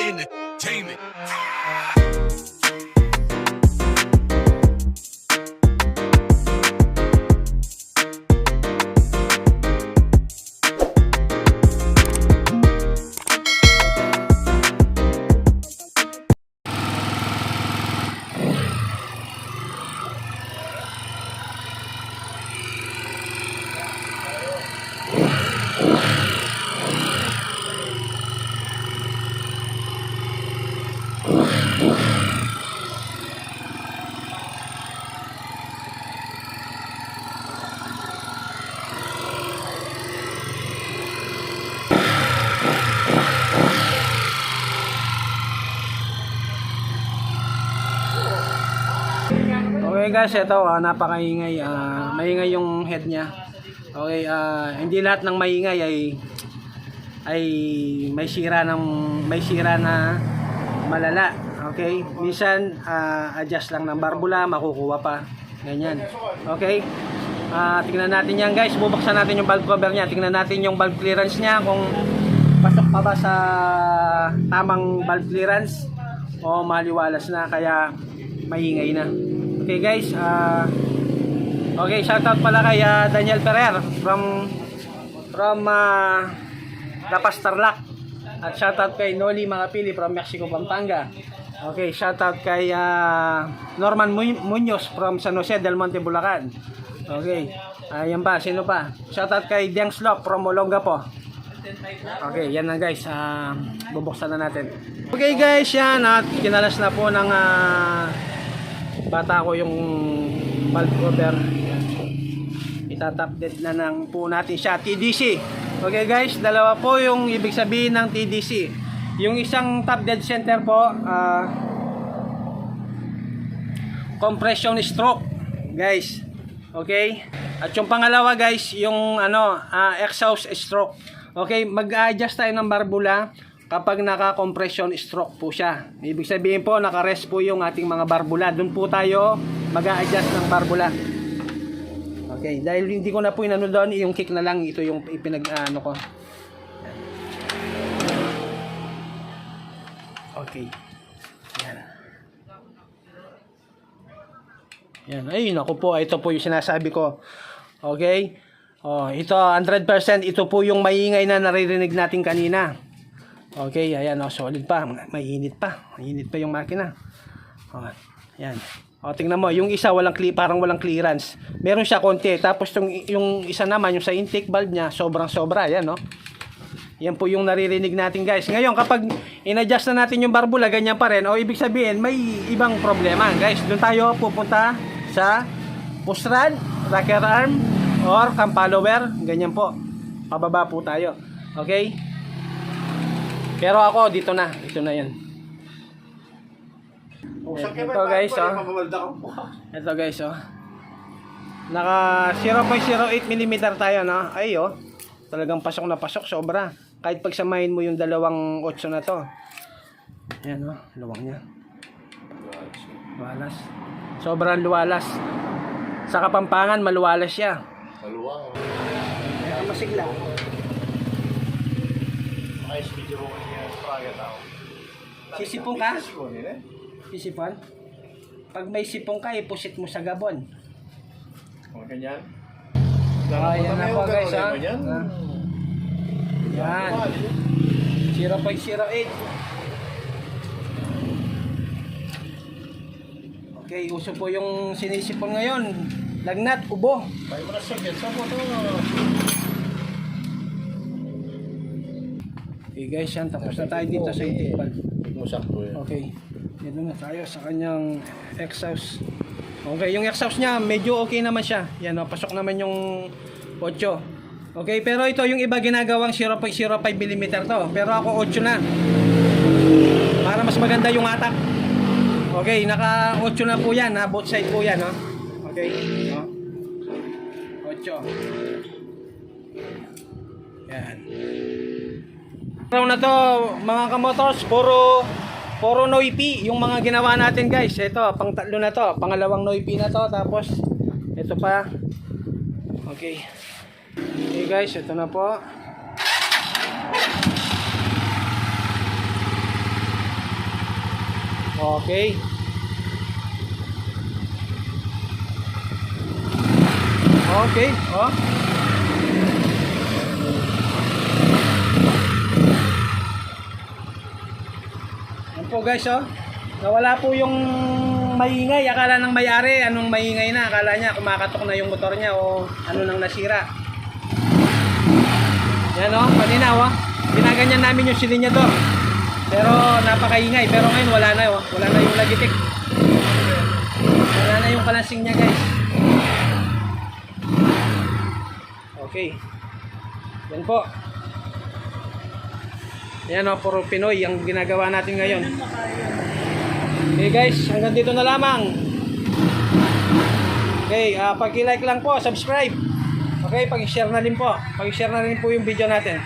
entertainment. Okay guys, ito ah, napakaingay. ah, maingay yung head niya. Okay, ah, hindi lahat ng maingay ay ay may sira ng may sira na malala. Okay? Minsan ah, adjust lang ng barbula, makukuha pa. Ganyan. Okay? Ah, tingnan natin yan guys. Bubuksan natin yung valve cover niya. Tingnan natin yung valve clearance niya kung pasok pa ba sa tamang valve clearance o maliwalas na kaya maingay na. Okay guys, ah Okay, shoutout pala kay ah, Daniel Ferrer from from uh, Lapas Tarlac. At shoutout kay Noli Makapili from Mexico, Pampanga. Okay, shoutout kay ah, Norman Mu- Muñoz from San Jose del Monte, Bulacan. Okay, ayan ba? Sino pa? Shoutout kay Deng Slop from Olongapo. Okay, yan na guys. Ah, bubuksan na natin. Okay guys, yan. At kinalas na po ng ah, bata ko yung valve cover. Yan. Itatap dead na ng po natin siya. TDC. Okay guys, dalawa po yung ibig sabihin ng TDC. Yung isang top dead center po, ah, compression stroke. Guys, okay? At yung pangalawa guys, yung ano, ah, exhaust stroke. Okay, mag-adjust tayo ng barbula kapag naka-compression stroke po siya. Ibig sabihin po, naka-rest po yung ating mga barbula. Doon po tayo mag-adjust ng barbula. Okay, dahil hindi ko na po inano doon, yung kick na lang, ito yung ipinag, ano ko. Okay. Yan. Yan. Ay, naku po, ito po yung sinasabi ko. Okay? Oh, ito 100% ito po yung maingay na naririnig natin kanina. Okay, ayan oh, solid pa, mainit pa. Mainit pa yung makina. Oh, yan. O, tingnan mo, yung isa walang cle- parang walang clearance. Meron siya konti. Tapos yung, yung isa naman, yung sa intake valve niya, sobrang sobra. Yan, no? Yan po yung naririnig natin, guys. Ngayon, kapag in-adjust na natin yung barbula, ganyan pa rin. O, ibig sabihin, may ibang problema. Guys, doon tayo pupunta sa push rod, rocker arm, or cam follower. Ganyan po. Pababa po tayo. Okay? Pero ako, dito na. Ito na yan. Ito guys, oh. Ito guys, oh. Naka 0.08 mm tayo, no? Ay, oh. Talagang pasok na pasok, sobra. Kahit pagsamahin mo yung dalawang 8 na to. Ayan, oh. Luwang niya. Luwalas. Sobrang luwalas. Sa Kapampangan, maluwalas siya. Maluwang. Kaya masigla. Ayos video ko niya sa praga tao. Sisipong ka? Sisipong nila. Sisipon? Pag may sipong ka, ipusit mo sa gabon. Mga ganyan. Ah, yan na po guys, ha? Yan. Ah. Yan. 0.08. Okay, uso po yung sinisipon ngayon. Lagnat, ubo. Tayo mo na siya. Yan. Saan mo ito? Okay guys, yan. Tapos na tayo dito sa intake valve. Musakto yan. Okay. Dito na tayo sa kanyang exhaust. Okay, yung exhaust niya, medyo okay naman siya. Yan, pasok naman yung 8. Okay, pero ito yung iba ginagawang 0.05 mm to. Pero ako 8 na. Para mas maganda yung atak. Okay, naka 8 na po yan, ha? both side po yan, no? Okay, no? 8. Yan. Araw na to, mga kamotors, puro puro noipi yung mga ginawa natin guys. Ito, pang tatlo na to, pangalawang noipi na to, tapos ito pa. Okay. Okay guys, ito na po. Okay. Okay, oh. Po guys, oh. Nawala po yung maingay. Akala ng may-ari, anong maingay na. Akala niya kumakatok na yung motor niya o ano nang nasira. Yan oh, kanina oh. Ginaganyan namin yung silinyador. Pero napakaingay. Pero ngayon wala na oh. Wala na yung lagitik. Wala na yung kalansing niya guys. Okay. Yan po. Yan o, puro Pinoy ang ginagawa natin ngayon. Okay guys, hanggang dito na lamang. Okay, ah pag-like lang po, subscribe. Okay, pag-share na rin po. Pag-share na rin po yung video natin.